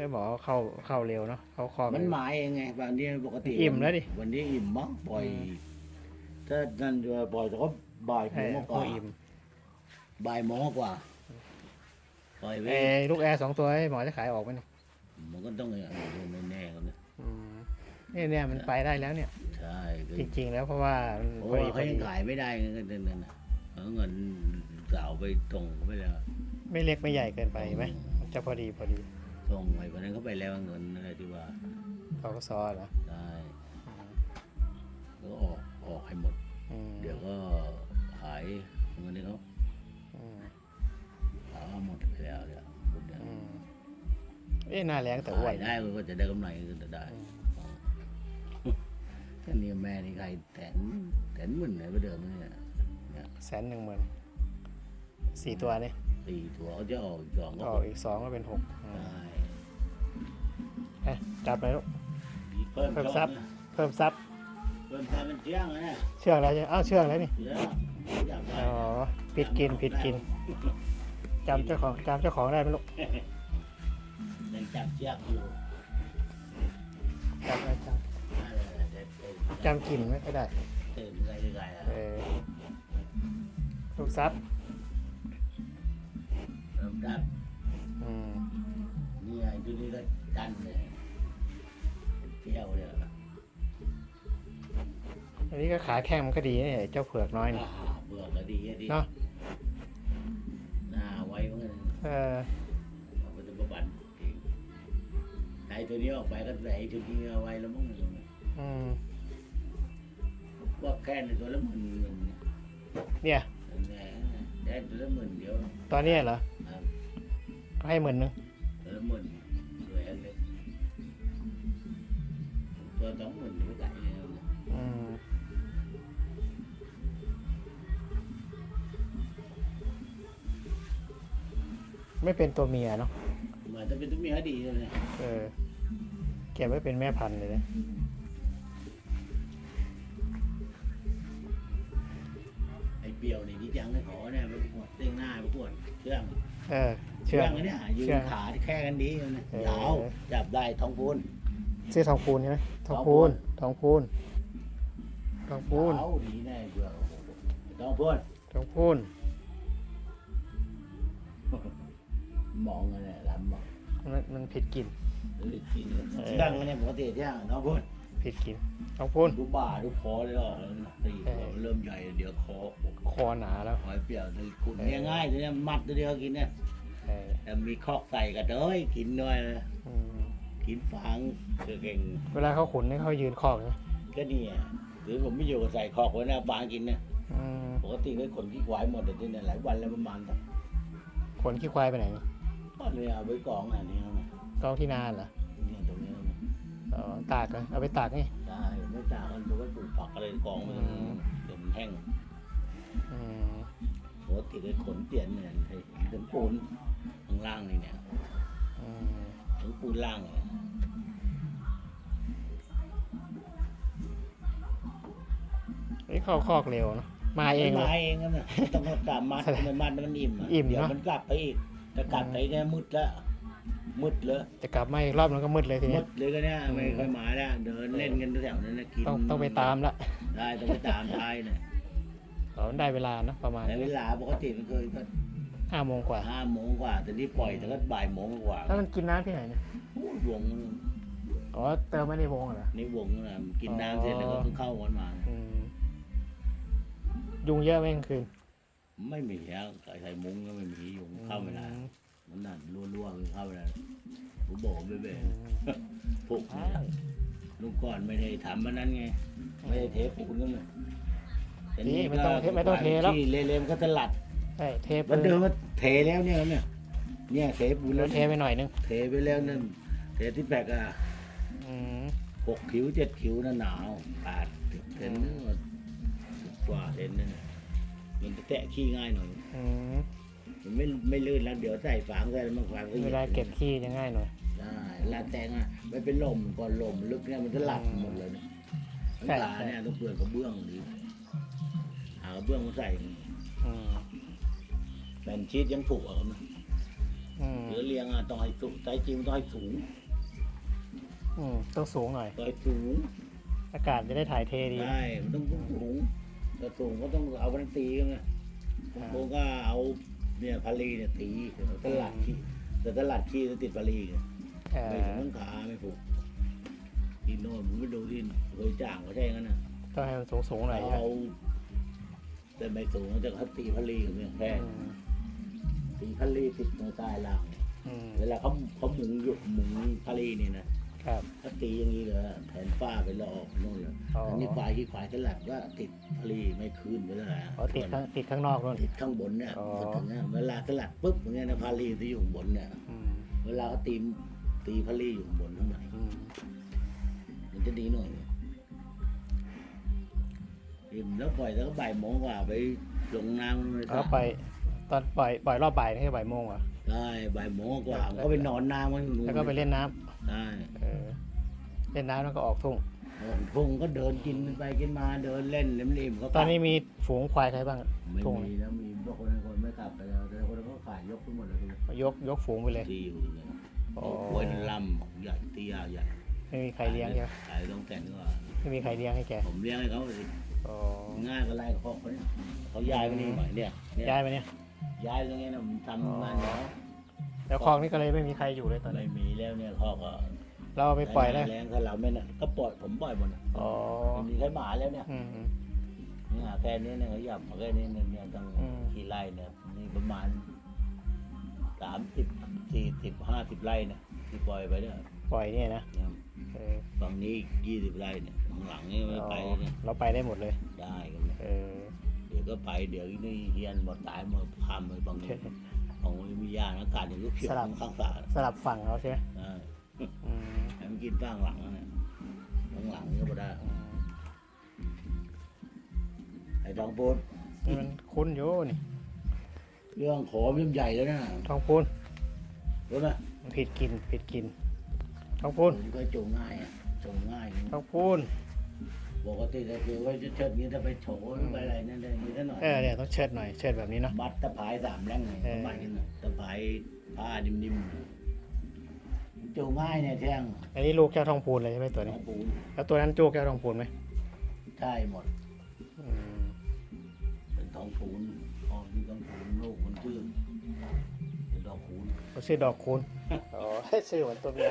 ได้บอกว่าเข้าเข้าเร็วเนาะเข้าคอมันหมายเองไงบางทีปกติอิ่มแล้วดิวันนี้อิ่มมั้งปล่อยอืมถ้านั่นจะปล่อยแต่ก็บ่ายโมเอองกเข้าว่าอิ่มบ่ายโมงกว่าปล่อยไว้เอยลูกแอร์สองตัวให้หมอจะขายออกไหมเนี่ยมันก็ต้องอย่างนี้แน่ๆกันนะอืมเนี่ยเนี่ยมันไปได้แล้วเนี่ย ใช่ก็จริงๆแล้วเพราะว่ามันโอ้พอดีพเขาอยัดีงขายไม่ได้เงินเดือนนั้นนะเอาเงินสาวไปส่งเขาไปแล้ว ไม่เล็กไม่ใหญ่เกินไปไหมมันจะพอดีพอดี ส่งไปวันนั้นเขาไปแล้วเงินอะไรที่ว่าเขาก็ซอเหรอได้แล้วก็ออกออกให้หมด อืมเดี๋ยวก็หายเงินที่เขาอืมเอาหมดไปแล้วเนี่ยหมดแล้วอืมเอ๊ะหน้าแรงแต่อ้วขานยได้ก็จะได้กำไรก็จะได้อืมแค่นี้แม่นี่ใครแสนแสนหมื่นไหนไปเดิมเนี่ยเนี่ยแสนหนึ่งหมื่นสี่ตัวนี่ตีตัวเขาจะออกอีกสองก็ออกอีกสองก็เป็นหกอืมได้ไป จับเลยลูกเพิ่มเพิ่มโชคทรัพย์นะเพิ่มซับเพิ่มทรัพย์มันเที่ยงนะเชื่องแล้วใช่อ้าวเชื่องแล้วนี่เดี๋ยวอยากได้อ๋อผิดกินผิดกินจำเจ้าของจำเจ้าของได้ไหมลูกยังจับเชือกอยู่จำได้จได้เลยเด็ดเด็ดำจำกลิ่นไม่ค่อยได้ตื่นไรไรอะเออลูกซับเริ่มดับอืมนี่ไอ้ตัวนี้ก็ดันเลย เที่ยวเลยอันนี้ก็ขาแข้งมันก็ดีนะเนี่ยเจ้าเผือกน้อยนี่อ่าเบื่อก็ดีอะดีเนาะหน้าไว้เหมือนกันเออเอาไปตัวประบันเองไอ้ตัวนี้ออกไปก็ใส่ไอ้ตัวนี้เอาไว้แล้วมั้งอืมว่าแค่ในตัวละหมื่นหมื่นเนี่ยเนี่ย แหมได้ตัวละหมื่นเดียวตอนเนี้ยเหรอครับให้หมื่นหนึงตัวละหมื่น ตัวสองหมื่นไม่ได้เลยนะอืมไม่เป็นตัวเมียเนาะเหมือนจะเป็นตัวเมียดีเลยนะเออเก็บไว้เป็นแม่พันธุ์เลยนะไอ้เปรียวนี่ที่จังให้ขอเนี่ยไปปวดเต้งหน้าไปปวดเชื่องเออ เชื่องอันเนี่ยยืเชื่นองขาแค่กันดีเลยนะเออยาวจับได้ท้องพูน ชื่อทองพูนใช่ไหมทองพูนทองพูนทองพูนยาวดีแน่เบื่อโอ้โหท้องพูนทองพูนมองกันเนี่ยลำบอกมันมันผิดกลิ่นหรือกินเชื่องเนี่ยปกติเชื่องท้องพูนผิดกลิ่นทองพูนดูบ่าดูคอเลยหรอตีเออเริ่มใหญ่เดี๋ยวคอคอหนาแล้วหอยเปรี้ยวเลยคุณเนี่ยง่ายเลยเนี่ยมัดตัวเดียวกินเนี่ยเออแต่มีคอกใส่กันเอ้ยกินด้วยนะอื มกินฟางคือเก่งเวลาเขาขุนเนี่ยเขายืนคอกใช่ไหมก็นี่อะหรือผมไม่อยู่ก็ใส่คอกไว้หน้าฟางกินเนี่ยอืมปกติก็ขนขี้ควายหมดแต่ที่เนี่ยหลายวันแล้วประมาณสักขนขี้ควายไปไหนก็เลยเอาไว้กองอะนี่เอามากองที่นาเหรอเนี่ยตรงนี้เอามาอ๋อตากเหรอเอาไปตากนี่ได้ไม่จ่ากันตัวไว้ปลูกผักอะไรกองมันอืม เดี๋ยวมันแห้งอืมปกติก็ขนเตียนเนี่ยถึงปูนข้างล่างนี่เนี่ย อืม ถึงปูนล่างเนี่ยนี่เข้าคอกเร็วเนอะมาเองเลมายเองนะต้องกลับมัดมันมัดมันอิ่มะอิ่มเดี๋ยวเนอะมันกลับไปอีกถ้ากลับไปเนี่ยมืดแล้วมืดเลยจะกลับมาอีกรอบนึงก็มืดเลยทีมืนี้ ดเลยก็เนี่ยไม่ค่อยมาแล้วเดินเล่นกันแถวนั้นนะกินต้องต้องไปตามละได้ต้องไปตามท้ายเนี่ย อ๋อได้เวลาเนอะประมาณแต่เวลาปกติมันเคยก็ ห้าโมงกว่าห้าโมงกว่าแต่นี่ปล่อยแต่ก็บ่ายโมงกว่าแล้วมันกินน้ำที่ไหนเนี่ยโอ้ยวงอ๋อเติมไม่ในวงเหรอนี่วงนะกินน้ำเสร็จแล้วก็เพิ่งเข้าวันมาอืมยุงเยอะไหมกลางคืนไม่มีแล้วใส่ใส่มุ้งก็ไม่มียุงเข้าไม่ได้อืมมันนั่นรั่วๆมันเข้าไม่ได้ผมบอกไม่เบ้อืมพวกนี้ลูกก่อนไม่ได้ทำมันนั้นไง ไม่ได้เทปูนกันเลยแต่นี่ไม่ต้องเทไม่ต้องเทแล้วที่เละๆมันก็ตลัด ใช่เทปมันเดิมมันเทแล้วเนี่ยเนี่ยเนี่ยเทปูนแล้แล้ววเทไปหน่อยนึงเทไปแล้วนั่นเทที่แปลกอะอืมหกคิ้วเจ็ดคิ้วน่ะหนาวแปดสิบเซนนึงกว่าเซนนั่นน่ะมันจะแตะขี้ง่ายหน่อย อืมมันไม่ไม่ลื่นแล้วเดี๋ยวใส่ฝางใส่แล้วมันฝางก็เวลาเก็บขี้จะง่ายหน่อยได้ลาดแตงอะไม่เป็นลมก่อนลมลึกเนี่ยมันจะหลับหมดเลยเนี่ยใช่ ตาเนี่ยต้องเปลือกกระเบื้องหรือหากระเบื้องมาใส่อืมแผ่นชีสยังผูกเอานะออืมหรือเลี้ยงอะต้องให้สูงใจจริงมันต้องให้สูงอืมต้องสูงหน่อย ต้องให้สูงอากาศจะได้ถ่ายเทดี ใช่มันต้องสูงแต่สูงก็ต้องเอากันตีกันนะผมก็เอาเนี่ยพาลีเนี่ยตีตลาดขี้แต่ตลาดขี้จะติดพาลีไงเอไม่อถึงต้องขาไม่ผูกที่โน่นผมไปดูที่เคยจ้างเขาใช่งั้นนะ ต้องให้มันสูงสูงๆหน่อยใช่ไหมเอาแต่ไม่สูงแต่เขาตีพาลีกันเนี่ยแค่อืม ตีพาลีติดตรงใต้ล่างอืมเวลาเขาเขาหมุนอยู่หมุนพาลีนี่นะครับ ถ้าตีอย่างนี้เลยแผ่นฝ้าไปลอกโน่นเลยอ๋ออันนี้ควายที่ควายตลาดว่าติดพาลีไม่คืนไปแล้วนะอ๋อติดข้างติดข้างนอกนู่น ติดข้างบนเนี่ยอ๋อ พอถึงเนี่ยเวลาสลัดปุ๊บอย่างเงี้ยนะพาลีที่อยู่ข้างบนเนี่ยอืมเวลาเขาตีตีพาลีอยู่ข้างบนข้างในอืมมันจะดีหน่อยอิ่มแล้วปล่อยแล้วก็บ่ายโมงกว่าไปลงน้ำเลยแล้วไป ตอนปล่อยปล่อยรอบบ่ายนี่คือบ่ายโมงเหรอได้บ่ายโมงกว่ามันก็ไปนอนน้ำกันอยู่นู่นแล้วก็ไปเล่นน้ำใช่เออเล่นน้ำแล้วก็ออกทุ่งทุ่งก็เดินกินไปกินมาเดินเล่นเล่มริมๆก็ตอนนี้มีฝูงควายใครบ้างไม่ทุ่งมีแล้วมีบางคนคนไม่กลับไปแล้วแต่คนก็ขายยกไปหมดเลยยกยกฝูงไปเลยที่อยู่เนี่ยอ๋อเอาควยลำใหญ่เตี้ยใหญ่ไม่มีใครเลี้ยงใช่ไหมขายต้องแต่งก็ไม่มีใครเลี้ยงให้แกผมเลี้ยงให้เขาสิอ๋อง่ายก็ไล่เขาเขาเนี่ยเขาย้ายไปนี่ใหม่เนี่ยเนี่ยย้ายไปเนี่ย ย้ายตรงนี้นะผมทำงานเนาะแล้วคลองนี่ก็เลยไม่มีใครอยู่เลยตอนไม่นี้มีแล้วเนี่ยเขาก็เราเอาไปปล่อยแล้วแรงถ้าเราไม่น่ะก็ปล่อยผมปล่อยหมดน่ะอ๋อไม่มีใครหมาแล้วเนี่ยอืม เนี่ยแค่นี้เนี่ยเขาหยับมาแค่นี้เนี่ยเนี่ยต้องอืม กี่ไร่เนี่ยนี่ประมาณสามสิบสี่สิบห้าสิบไร่เนี่ยที่ปล่อยไปเนี่ยปล่อยเนี่ยนะเนี่ยเออฝั่งนี้ยี่สิบไร่เนี่ยข้างหลังนี่ไม่ไปแล้วเนี่ยเราไปได้หมดเลย ได้กันเนี่ยเออเดี๋ยวก็ไปเดี๋ยวนี่เฮียนหมดตายหมดข้ามไปบางนี้ของมียาอากาศอย่างก็เขียวข้างฝาสลับฝั่งเราใช่ไหมอ่าอืมให้มันกินข้างหลังนะเนี่ยข้างหลังก็ไม่ได้อืมไอ้ทองพูนนี่มันคุ้นอยู่นี่ เรื่องขอมันใหญ่แล้วนะทองพูนรู้ไหมมันผิดกินผิดกินทองพูนผมก็จงง่ายอะจงง่ายทองพูน ปกติก็คือว่าจะเชิดนี้ถ้าไปโฉไปอะไรนั่นเลยนี่นั่นหน่อยเออเนี่ยต้องเชิดหน่อยเชิดแบบนี้เนาะมัดตะพายสามแรงไงเออประมาณนั้นน่ะตะพายผ้านิ่มๆจงง่ายเนี่ยแท่งอันนี้ลูกแก้วทองพูนเลยใช่ไหมตัวขนี้องปูนแล้วตัวนั้นจูแก้วทองพูนไหมใช่หมดอืมเป็นทองปูนทองที่ทองปูนลูกมันชื่อเป็นดอกคูณเขาชื่อดอกคูณอ๋อชื่อเหมือนตัวเมีย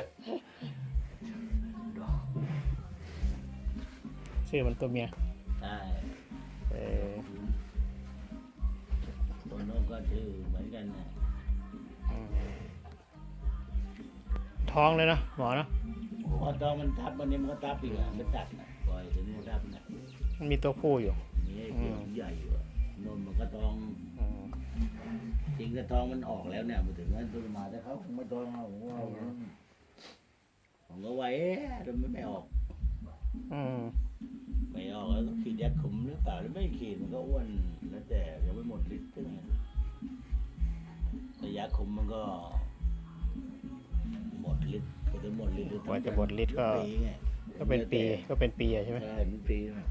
ชื่อเหมันตัวเมียใช่เออคูณตัวโน้นก็ชื่อเหมือนกันนะอืมท้องเลยเนาะหมอเนาะพอตอนมันทับวันนี้มันก็ทับอีกอะมันตัดนะปล่อยตัวนี้มันทับนะมันมีตัวผู้อยู่ นี่ไอ้เกี่ยวใหญ่อยู่อะนนมันก็ตองอืมจริงก็ทองมันออกแล้วเนี่ยมาถึงนั้นตัวมาแต่เขาคงไม่ตองเอาผมว่าผมก็ไว้เอ๊ะทำไมไม่ออก อืม ไม่ออกแล้วขีดยาขุมหรือเปล่าหรือไม่ขีดมันก็อ้วนแล้วแต่ยังไม่หมดฤทธิ์ซึ่งแต่ยาขุมมันก็หมดฤทธิ์ก็จะหมดฤทธิ์กว่าจะหมดฤทธิ์ก็ ก็เป็นปีก็เป็นปีอะใช่ไหม ใช่เป็นปีนะ